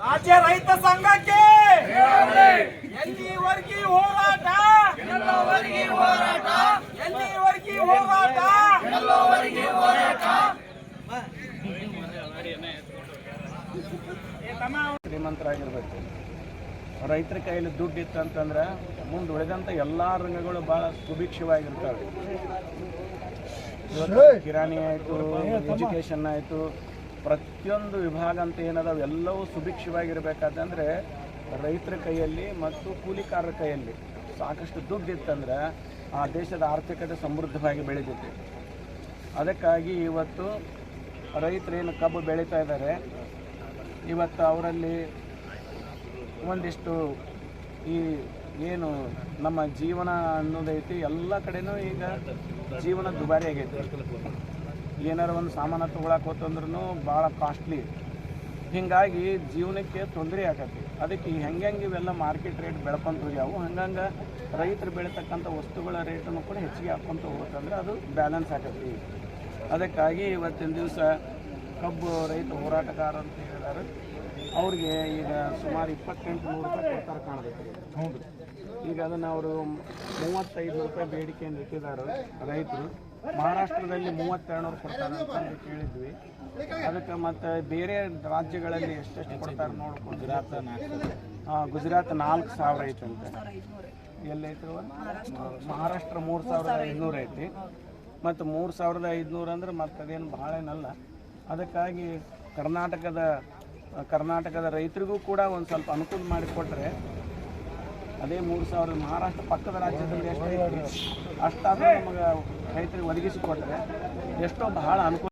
ರಾಜ್ಯ ರೈತ ಸಂಘಕ್ಕೆ ಎಲ್ಲಿವರೆಗೆ ಹೋರಾಟ ಎಲ್ಲವರೆಗೆ ಹೋರಾಟ? ಎಲ್ಲಿವರೆಗೆ ಹೋರಾಟ ಎಲ್ಲವರೆಗೆ ಹೋರಾಟ? ಶ್ರೀಮಂತರಾಗಿರ್ಬೇಕು. ರೈತರ ಕೈಯಲ್ಲಿ ದುಡ್ಡು ಇತ್ತು ಅಂತಂದ್ರೆ ಮುಂದೆ ಉಳಿದಂಥ ಎಲ್ಲ ರಂಗಗಳು ಭಾಳ ಸುಭಿಕ್ಷವಾಗಿರ್ತವೆ. ಕಿರಾಣಿ ಆಯಿತು ಎಜುಕೇಷನ್ ಆಯಿತು ಪ್ರತಿಯೊಂದು ವಿಭಾಗ ಅಂತ ಏನದಾವೆ, ಎಲ್ಲವೂ ಸುಭಿಕ್ಷವಾಗಿರ್ಬೇಕಾದಂದ್ರೆ ರೈತರ ಕೈಯಲ್ಲಿ ಮತ್ತು ಕೂಲಿಕಾರರ ಕೈಯಲ್ಲಿ ಸಾಕಷ್ಟು ದುಡ್ಡು ಇತ್ತಂದ್ರೆ ಆ ದೇಶದ ಆರ್ಥಿಕತೆ ಸಮೃದ್ಧವಾಗಿ ಬೆಳೆದಿತ್ತು ಅದಕ್ಕಾಗಿ ಇವತ್ತು ರೈತರೇನು ಕಬ್ಬು ಬೆಳೀತಾ ಇದ್ದಾರೆ. ಇವತ್ತು ಅವರಲ್ಲಿ ಒಂದಿಷ್ಟು ಈ ಏನು ನಮ್ಮ ಜೀವನ ಅನ್ನೋದೈತಿ, ಎಲ್ಲ ಕಡೆನೂ ಈಗ ಜೀವನ ದುಬಾರಿ ಆಗೈತಿ. ಏನಾರ ಒಂದು ಸಾಮಾನು ತೊಗೊಳಕ್ಕೆ ಹೋತಂದ್ರೂ ಭಾಳ ಕಾಸ್ಟ್ಲಿ ಹೀಗಾಗಿ ಜೀವನಕ್ಕೆ ತೊಂದರೆ ಆಗತ್ತೆ ಅದಕ್ಕೆ ಹೆಂಗೆ ಹೆಂಗೆ ಇವೆಲ್ಲ ಮಾರ್ಕೆಟ್ ರೇಟ್ ಬೆಳ್ಕೊಂತ ಹೋಗ್ಯಾವು. ಹಂಗಂಗೆ ರೈತರು ಬೆಳೀತಕ್ಕಂಥ ವಸ್ತುಗಳ ರೇಟನ್ನು ಕೂಡ ಹೆಚ್ಚಿಗೆ ಹಾಕ್ಕೊಂತ ಹೋಗುತ್ತಂದ್ರೆ ಅದು ಬ್ಯಾಲೆನ್ಸ್ ಆಗತ್ತೆ ಅದಕ್ಕಾಗಿ ಇವತ್ತಿನ ದಿವಸ ಕಬ್ಬು ರೈತ ಹೋರಾಟಗಾರ ಅಂತ ಹೇಳಿದಾರೆ. ಅವ್ರಿಗೆ ಈಗ ಸುಮಾರು ಇಪ್ಪತ್ತೆಂಟು ನೂರು ರೂಪಾಯಿ ಕೊಡ್ತಾರೆ ಕಾಣಬೇಕು ಹೌದು. ಈಗ ಅದನ್ನು ಅವರು ಮೂವತ್ತೈದು ರೂಪಾಯಿ ಬೇಡಿಕೆಯನ್ನು ಇಟ್ಟಿದ್ದಾರೆ ರೈತರು. ಮಹಾರಾಷ್ಟ್ರದಲ್ಲಿ ಮೂವತ್ತೆರಡು ನೂರು ಕೊಡ್ತಾರೆ ಅಂತ ಕೇಳಿದ್ವಿ. ಅದಕ್ಕೆ ಮತ್ತು ಬೇರೆ ರಾಜ್ಯಗಳಲ್ಲಿ ಎಷ್ಟೆಷ್ಟು ಕೊಡ್ತಾರೆ ನೋಡ್ಕೊಂಡು. ಗುಜರಾತ್ ಹಾಂ ಗುಜರಾತ್ ನಾಲ್ಕು ಸಾವಿರ ಐತಂತೆ ಎಲ್ಲೈತೆ? ಮಹಾರಾಷ್ಟ್ರ ಮೂರು ಸಾವಿರದ ಐದುನೂರು ಐತಿ. ಮತ್ತು ಮೂರು ಸಾವಿರದ ಐದುನೂರು ಅಂದ್ರೆ ಮತ್ತೆ ಅದೇನು ಭಾಳ ಏನಲ್ಲ. ಅದಕ್ಕಾಗಿ ಕರ್ನಾಟಕದ ಕರ್ನಾಟಕದ ರೈತರಿಗೂ ಕೂಡ ಒಂದು ಸ್ವಲ್ಪ ಅನುಕೂಲ ಮಾಡಿಕೊಟ್ರೆ ಅದೇ ಮೂರು ಸಾವಿರ ಮಹಾರಾಷ್ಟ್ರ ಪಕ್ಕದ ರಾಜ್ಯದಲ್ಲಿ ಎಷ್ಟು ಅಷ್ಟಾದರೂ ನಮಗೆ ರೈತರಿಗೆ ಒದಗಿಸಿಕೊಟ್ರೆ ಎಷ್ಟೋ ಬಹಳ ಅನುಕೂಲ